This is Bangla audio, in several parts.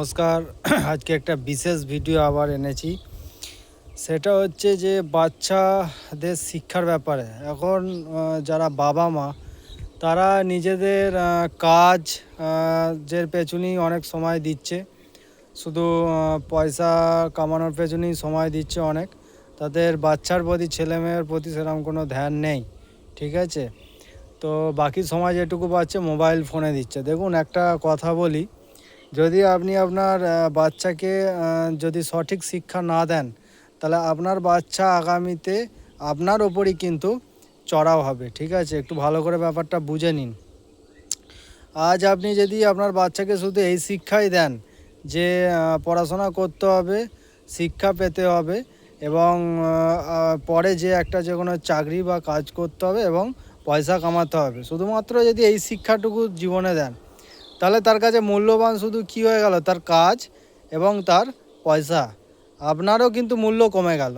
নমস্কার। আজকে একটা বিশেষ ভিডিও আবার এনেছি। সেটা হচ্ছে যে বাচ্চাদের শিক্ষার ব্যাপারে। এখন যারা বাবা মা, তারা নিজেদের কাজ যে পেছনেই অনেক সময় দিচ্ছে। শুধু পয়সা কামানোর পেছনেই সময় দিচ্ছে অনেক। তাদের বাচ্চার প্রতি ছেলেমেয়ের প্রতি সেরকম কোনো ধ্যান নেই। ঠিক আছে? তো বাকি সময় যেটুকু পাচ্ছে, মোবাইল ফোনে দিচ্ছে। দেখুন, একটা কথা বলি। যদি আপনি আপনার বাচ্চাকে যদি সঠিক শিক্ষা না দেন, তাহলে আপনার বাচ্চা আগামীতে আপনার ওপরই কিন্তু চড়াও হবে, ঠিক আছে? একটু ভালো করে ব্যাপারটা বুঝে নিন। আজ আপনি যদি আপনার বাচ্চাকে শুধু এই শিক্ষাই দেন যে পড়াশোনা করতে হবে, শিক্ষা পেতে হবে এবং পরে যে একটা যে কোনো চাকরি বা কাজ করতে হবে এবং পয়সা কামাতে হবে, শুধুমাত্র যদি এই শিক্ষাটুকু জীবনে দেন তাহলে তার কাছে মূল্যবান শুধু কি হয়ে গেল? তার কাজ এবং তার পয়সা। আপনারও কিন্তু মূল্য কমে গেল।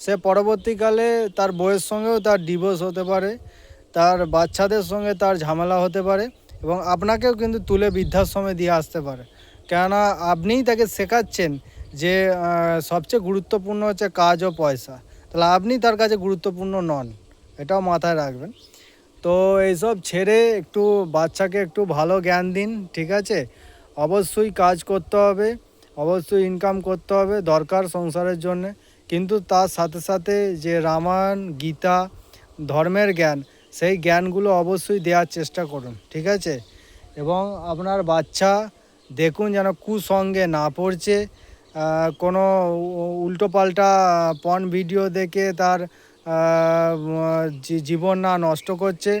সে পরবর্তীকালে তার বইয়ের সঙ্গেও তার ডিভোর্স হতে পারে, তার বাচ্চাদের সঙ্গে তার ঝামেলা হতে পারে এবং আপনাকেও কিন্তু তুলে বৃদ্ধাশ্রমে দিয়ে আসতে পারে। কেননা আপনিই তাকে শেখাচ্ছেন যে সবচেয়ে গুরুত্বপূর্ণ হচ্ছে কাজ ও পয়সা। তাহলে আপনি তার কাছে গুরুত্বপূর্ণ নন। এটাও মাথায় রাখবেন। তো এইসব ছেড়ে একটু বাচ্চাকে একটু ভালো জ্ঞান দিন, ঠিক আছে? অবশ্যই কাজ করতে হবে, অবশ্যই ইনকাম করতে হবে দরকার সংসারের জন্য। কিন্তু তার সাথে সাথে যে রামায়ণ, গীতা, ধর্মের জ্ঞান, সেই জ্ঞানগুলো অবশ্যই দেওয়ার চেষ্টা করুন, ঠিক আছে? এবং আপনার বাচ্চা দেখুন যেন কুসঙ্গে না পড়ছে কোনো উল্টোপাল্টা পন ভিডিও দেখে তার জীবন না নষ্ট করছে,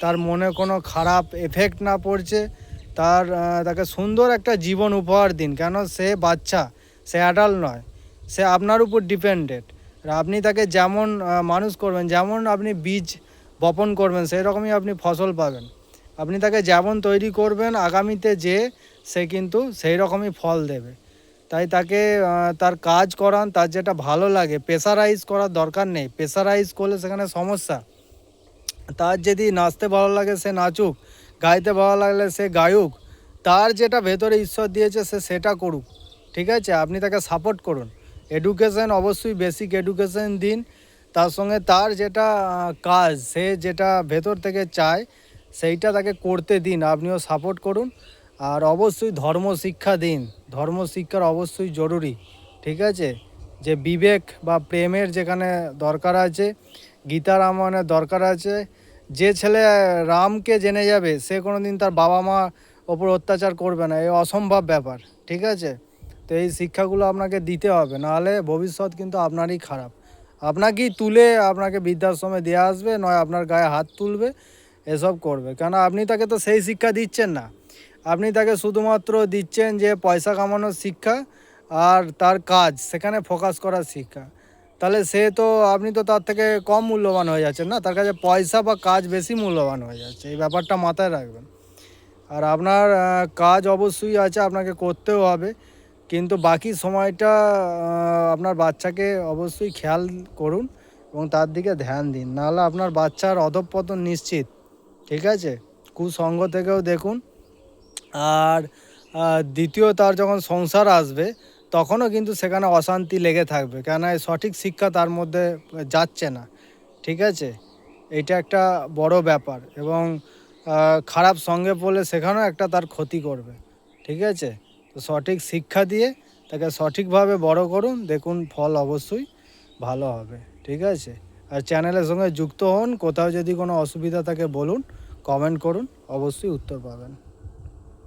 তার মনে কোনো খারাপ এফেক্ট না পড়ছে, তার তাকে সুন্দর একটা জীবন উপহার দিন। কেন? সে বাচ্চা, সে অ্যাডাল্ট নয়, সে আপনার উপর ডিপেন্ডেড আর আপনি তাকে যেমন মানুষ করবেন, যেমন আপনি বীজ বপন করবেন সেই রকমই আপনি ফসল পাবেন। আপনি তাকে যেমন তৈরি করবেন, আগামীতে যে, সে কিন্তু সেই রকমই ফল দেবে। তাই তাকে তার কাজ করান, তার যেটা ভালো লাগে। প্রেশারাইজ করার দরকার নেই। প্রেশারাইজ করলে সেখানে সমস্যা। তার যদি নাচতে ভালো লাগে, সে নাচুক। গাইতে ভালো লাগলে সে গায়ুক। তার যেটা ভেতরে ঈশ্বর দিয়েছে, সে সেটা করুক। ঠিক আছে? আপনি তাকে সাপোর্ট করুন। এডুকেশন অবশ্যই বেসিক এডুকেশন দিন। তার সঙ্গে তার যেটা কাজ, সে যেটা ভেতর থেকে চায়, সেইটা তাকে করতে দিন। আপনিও সাপোর্ট করুন। আর অবশ্যই ধর্ম শিক্ষা দিন। ধর্ম শিক্ষার অবশ্যই জরুরি, ঠিক আছে? যে বিবেক বা প্রেমের যেখানে দরকার আছে, গীতা রামায়ণের দরকার আছে, যে ছেলে রামকে জেনে যাবে, সে কোনো দিন তার বাবা মা ওপর অত্যাচার করবে না, এই অসম্ভব ব্যাপার, ঠিক আছে? তো এই শিক্ষাগুলো আপনাকে দিতে হবে, নাহলে ভবিষ্যৎ কিন্তু আপনারই খারাপ। আপনাকেই তুলে আপনাকে বৃদ্ধাশ্রমে দিয়ে আসবে, নয় আপনার গায়ে হাত তুলবে, এসব করবে। কেন? আপনি তাকে তো সেই শিক্ষা দিচ্ছেন না। আপনি তাকে শুধুমাত্র দিচ্ছেন যে পয়সা কামানোর শিক্ষা আর তার কাজ, সেখানে ফোকাস করার শিক্ষা। তাহলে সে তো, আপনি তো তার থেকে কম মূল্যবান হয়ে যাচ্ছেন না? তার কাছে পয়সা বা কাজ বেশি মূল্যবান হয়ে যাচ্ছে। এই ব্যাপারটা মাথায় রাখবেন। আর আপনার কাজ অবশ্যই আছে, আপনাকে করতেও হবে। কিন্তু বাকি সময়টা আপনার বাচ্চাকে অবশ্যই খেয়াল করুন এবং তার দিকে ধ্যান দিন। নাহলে আপনার বাচ্চার অধঃপতন নিশ্চিত। ঠিক আছে? কুসঙ্গ থেকেও দেখুন। আর দ্বিতীয় তার যখন সংসার আসবে, তখনও কিন্তু সেখানে অশান্তি লেগে থাকবে। কেন এই সঠিক শিক্ষা তার মধ্যে যাচ্ছে না। ঠিক আছে? এটা একটা বড় ব্যাপার এবং খারাপ সঙ্গে পড়লে সেখানেও একটা তার ক্ষতি করবে। ঠিক আছে? তো সঠিক শিক্ষা দিয়ে তাকে সঠিকভাবে বড় করুন, দেখুন ফল অবশ্যই ভালো হবে। ঠিক আছে? আর চ্যানেলের সঙ্গে যুক্ত হন, কোথাও যদি কোনো অসুবিধা থাকে বলুন, কমেন্ট করুন, অবশ্যই উত্তর পাবেন।